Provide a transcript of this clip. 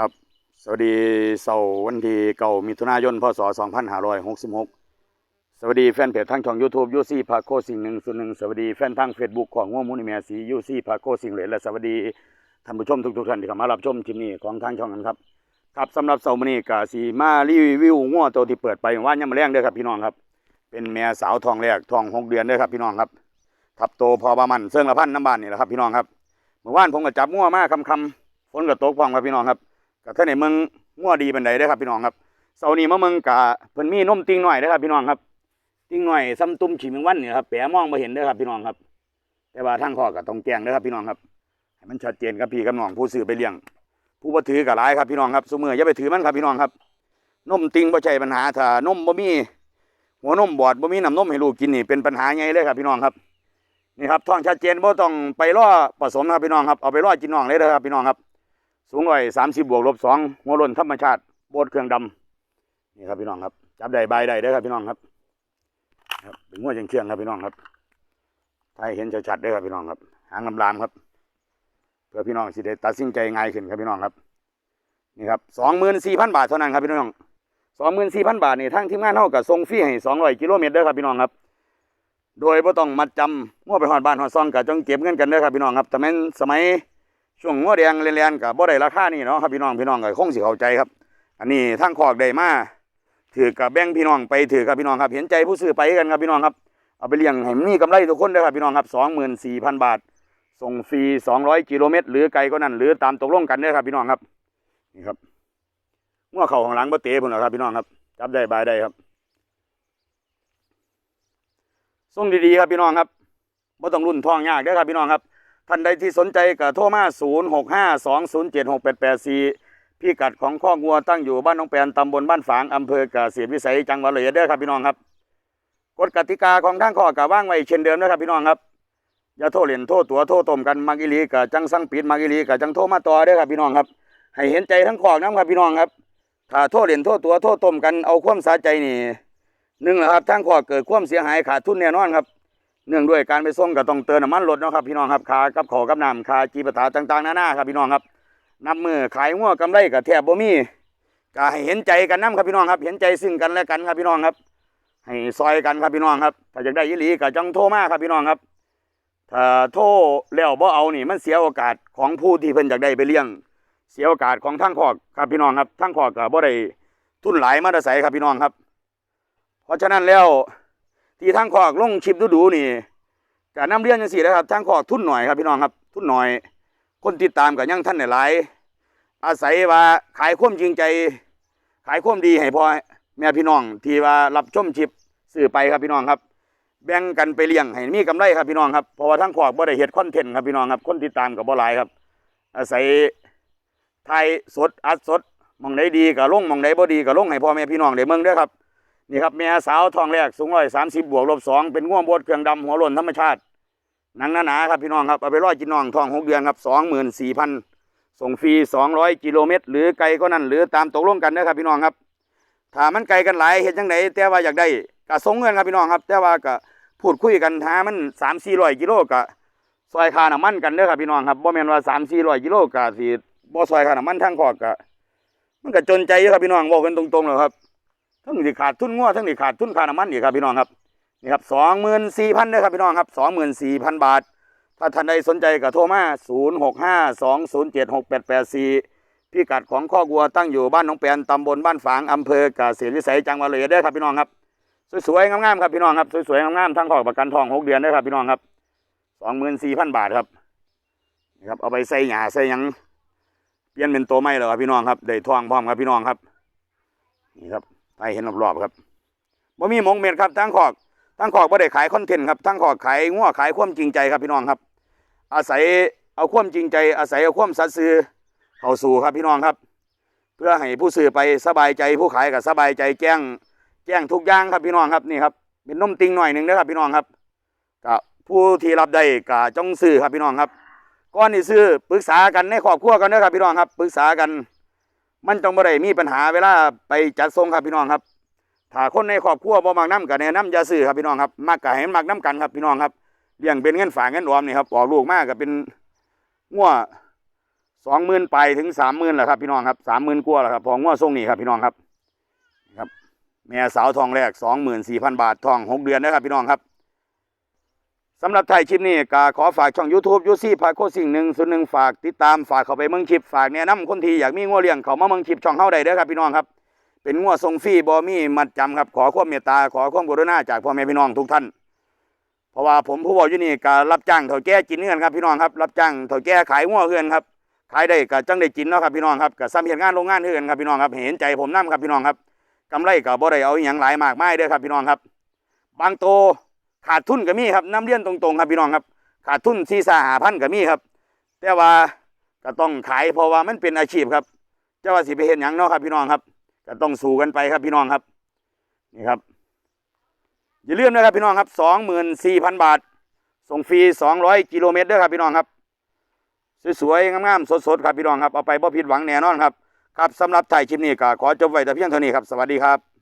ครับ สวัสดีเสาร์วันที่เก่ามิถุนายนพศ 2566 สวัสดีแฟนเพจทางช่อง YouTube ยูซี่พาโคสิ่งหนึ่งส่วนหนึ่งสวัสดีแฟนทาง Facebook ของง่วงมูนิเมียสียูซี่พาโคสิ่งเหลนและสวัสดีท่านผู้ชมทุกๆท่านที่เข้ามารับชมคลิปนี้ของทางช่องกันครับครับสำหรับเสาร์มื้อนี้กาสีมารีวิวง่วตัวที่เปิดไปว่านยังมาแรงเด้อครับพี่น้องครับ เป็นแม่สาวทองแรกทองหกเดือนเด้อครับพี่น้องครับทับโตพอประมันเสื่องละพันน้ำบานนี่แหละครับพี่น้องครับเมื่อวานผมก็จับง่วมาคำคำฝนก็ตกพอมครับพี่น้องครับ กับท่านในเมืองงัวดีบันไดเด้ครับพี่น้องครับเสาร์นี้มาเมืองกะเพิ่นมีนมติ้งหน่อยเด้ครับพี่น้องครับ ติ้งหน่อยซ้ำตุ้มฉีเมืองวันนี่ครับแปะมองมาเห็นเด้ครับพี่น้องครับ แต่ว่าทางข้อก็ต้องแจ้งเด้ครับพี่น้องครับให้มันชัดเจนกับพี่กับน้องผู้ซื้อไปเลี้ยง ผู้บ่ถือก็หลายครับพี่น้องครับซุมื้ออย่าไปถือมันครับพี่น้องครับนมติ้งบ่ใช่ปัญหาถ้านมบ่มีหัวนมบอดบ่มีน้ำนมให้ลูกกินนี่เป็นปัญหาใหญ่เลยครับพี่น้องครับนี่ครับท้องชัดเจนบ่ต้องไปรอผสมนะครับพี่น้องครับเอาไปรอกินน้องเลยเด้อครับพี่น้องครับ สูงร้อยสามสิบบวกลบสองหัวล่นธรรมชาติโบดเครื่องดำนี่ครับพี่น้องครับ จับได้ใบได้เด้ครับพี่น้องครับครับเป็นงวดเชียงครับพี่น้องครับถ้าให้เห็นชัดๆเด้ครับพี่น้องครับ หางลำลามครับ เพื่อพี่น้องสิได้ตัดสินใจง่ายขึ้นครับพี่น้องครับนี่ครับสองหมื่นสี่พันบาทเท่านั้นครับพี่น้องสองหมื่นสี่พันบาทนี่ทั้งทีมงานเท่ากับส่งฟรีให้สองร้อยกิโลเมตรเด้อครับพี่น้องครับ โดยบ่ต้องมัดจำมั่วไปหอดบ้านหอดซองกับจงเก็บเงินกันเด้อครับพี่น้องครับแต่แม่นสมัย ช่วงงัวแดงเรียนๆกับบ่ได้ราคานี่เนาะครับพี่น้องพี่น้องก็คงสิเข้าใจครับ อันนี้ทั้งขอกได้มาถือกับแบ่งพี่น้องไปถือกับพี่น้องครับ เห็นใจผู้ซื้อไปกันครับพี่น้องครับเอาไปเลี้ยงให้มีกำไรทุกคนเด้ครับพี่น้องครับสองหมื่นสี่พันบาท ส่งฟรีสองร้อยกิโลเมตร หรือไกลก็นั่นหรือตามตกลงกันเด้ครับพี่น้องครับนี่ครับงัวเข่าของหลังบ่เตะพุ่นเหรอครับพี่น้องครับจับได้บายได้ครับส่งดีๆครับพี่น้องครับบ่ต้องรุ่นทองยากเด้ครับพี่น้องครับ ท่านใดที่สนใจก็โทรมา 0 6 5 2 0 7 6 8 8 4 พี่กัดของข้องัวตั้งอยู่บ้านหน้องแปนตำบลบ้านฝางอำเภอกเกษตรวิสัยจังหวัดเลยเด้อครับพี่น้องครับกฎกติกาของทางข้อกะว่างไว้เช่นเดิมนะครับพี่น้องครับอย่าโทษเล่นโทษตัวโทษต้มกันมักอีหลีกะจังสั่งปิดมักอีหลีกะจังโทรมาต่อเด้อครับพี่น้องครับ ให้เห็นใจทั้งขอกน้ำครับพี่น้องครับถ้าโทษเล่นโทษตัวโทษต้มกันเอาความสาใจนี่หนึ่งแหละครับทางขอกเกิดความเสียหายขาดทุนแน่นอนครับ เนื่องด้วยการไปส่งก็ต้องเติมน้ำมันรถเนาะครับพี่น้องครับค่ากับขอกับน้ำค่าจีปาถาต่างๆหน้านาครับพี่น้องครับนับมือขายงัวกำไรกับแทบบ่มีก็ให้เห็นใจกันน้ำครับพี่น้องครับ เห็นใจซึ่งกันและกันครับพี่น้องครับ ให้ซอยกันครับพี่น้องครับถ้าอยากได้ยี่หลีก็จังโทรมาครับพี่น้องครับถ้าโทรแล้วบ่เอานี่มันเสียโอกาสของผู้ที่เพิ่นอยากได้ไปเลี้ยง เสียโอกาสของทั้งขอกครับพี่น้องครับทั้งขอกก็บ่ได้ทุนหลายมาตรใสครับพี่น้องครับ เพราะฉะนั้นแล้ว ที่ทางขอกลงชิปดูๆนี่กานำเรียนจังซี่นะครับทางขอกทุ่นหน่อยครับพี่น้องครับ ทุ่นหน่อย คนติดตามกับยังท่านได้หลายอาศัยว่าขายความจริงใจ ขายความดีให้พ่อแม่พี่น้อง ที่ว่ารับชมชิปซื้อไปครับพี่น้องครับ แบ่งกันไปเลี้ยงให้มีกำไรครับพี่น้องครับเพราะว่าทางขอกบ่ได้เฮ็ดคอนเทนต์ครับพี่น้องครับคนติดตามกับบ่หลายครับ อาศัยถ่ายสดอัดสดมองใดดีก็ลงมองใดบ่ดีก็ลงให้พ่อแม่พี่น้องได้เมืองด้อครับ นี่ครับแม่สาวทองแรกสูงร้อยสามสิบบวกลบสองเป็นง่วงบดเครื่องดำหัวหล่นธรรมชาติหนังหนาๆครับพี่น้องครับเอาไปร้อยกินน้องทองหกเดือนครับสองหมื่นสี่พันส่งฟรีสองร้อยกิโลเมตร หรือไกลก็นั่นหรือตามตกลงกันนะครับพี่น้องครับถามมันไกลกันหลายเห็นจังไดแต่ว่าอยากได้ก็ส่งเงินครับพี่น้องครับ แต่ว่าก็พูดคุยกันหามันสามสี่ร้อยกิโลก็ซอยค่าน้ำมันกันเด้อครับพี่น้องครับบ่แม่นว่าสามสี่ร้อยกิโลก็สิบ่ซอยค่าน้ำมันทางขอกก็มันก็จนใจอยู่ครับพี่น้องบอกกันตรงๆเลยครับ ทั้งที่ขาดทุนงัวทั้งที่ขาดทุนค่าน้ำมันอีกครับพี่น้องครับนี่ครับสองหมื่นสี่พันเลยครับพี่น้องครับสองหมื่นสี่พันบาท ถ้าท่านใดสนใจก็โทรมาศูนย์หกห้าสองศูนย์เจ็ดหกแปดแปดสี่พิกัดของข้อกวัวตั้งอยู่บ้านหนองแปนตำบลบ้านฝางอำเภอกเกษตรวิสัยจังหวัดเลยเด้ครับพี่น้องครับสวยๆงามๆครับพี่น้องครับสวยๆงามๆทั้งขอประกันทองหกเดือนเด้ครับพี่น้องครับสองหมื่นสี่พันบาทครับนี่ครับเอาไปใส่หญ้าใส่ยังเปลี่ยนเป็นตัวไม้แล้วครับพี่น้องครับได้ทองพร้อมครับพี่น้องครับนี่ครับ ไปเห็นรอบๆครับบ่มีหมงเม็ดครับทั้งขอกทั้งขอกบ่ได้ขายคอนเทนต์ครับทั้งขอกขายงัวขายความจริงใจครับพี่น้องครับ อาศัยเอาความจริงใจ อาศัยเอาความสัตย์ซื่อเข้าสู่ครับพี่น้องครับ เพื่อให้ผู้ซื้อไปสบายใจผู้ขายก็สบายใจแจ้ง แจ้งทุกอย่างครับพี่น้องครับนี่ครับเป็นนมติงหน่อยหนึ่งนะครับพี่น้องครับก็ผู้ที่รับได้ก็จ้องซื้อครับพี่น้องครับก่อนที่ซื้อปรึกษากันในครอบครัวกันนะครับพี่น้องครับปรึกษากัน มันต้องบ่ได้มีปัญหาเวลาไปจัดส่งครับพี่น้องครับถ้าคนในครอบครัวบ่มักน้ำก็แนะนำยาซื้อครับพี่น้องครับมักก็ให้มันมักน้ำกันครับพี่น้องครับเลี้ยงเป็นเงินฝากเงินออมนี่ครับออกลูกมากก็เป็นงัวสองหมื่นไปถึงสามหมื่นแหละครับพี่น้องครับสามหมื่นกว่าแหละครับพองงัวทรงนี้ครับพี่น้องครับครับ แม่สาวทองแรกสองหมื่นสี่พันบาททองหกเดือนนะครับพี่น้องครับ สำหรับไทยคลิปนี้ก็ขอฝากช่อง YouTube ยูซี่พาโคสิ่งหนึ่งส่วนหนึ่งฝากติดตามฝากเข้าไปเมืองคลิปฝากแนะนำคนทีอยากมีงัวเลี้ยงเขามาเมืองคลิปช่องเฮาได้เด้อครับพี่น้องครับ เป็นงัวทรงฟรีบอมี่มัดจำครับขอความเมตตาขอความกรุณาจากพ่อแม่พี่น้องทุกท่าน เพราะว่าผมผู้บอกอยู่นี่ก็รับจ้างเถ่าแก่กินเงินครับพี่น้องครับรับจ้างเถ่าแก่ขายงัวเฮือนครับขายได้ก็จังได้กินเนาะครับพี่น้องครับก็ซ้ำเหตุงานโรงงานเฮือนครับพี่น้องครับเห็นใจผมนํครับพี่น้องครับกำไรก็บ่ได้เอาอย่างหลายมากไมายเด้อครับพี่น้องครับ บางโต ขาดทุนก็มีครับน้ำเลี้ยนตรงๆครับพี่น้องครับขาดทุนซีซ่าหาพันก็มีครับ แต่ว่าก็ต้องขายเพราะว่ามันเป็นอาชีพครับจะว่าสิไปเห็นหยังเนาะครับพี่น้องครับก็ต้องสู้กันไปครับพี่น้องครับนี่ครับอย่าลืมนะครับพี่น้องครับสองหมื่นสี่พันบาท ส่งฟรีสองร้อยกิโลเมตรด้วยครับพี่น้องครับสวยๆงามๆสดๆครับพี่น้องครับเอาไปบ่ผิดหวังแน่นอนครับครับสำหรับไทยคลิปนี้ก็ขอจบไว้แต่เพียงเท่านี้ครับสวัสดีครับ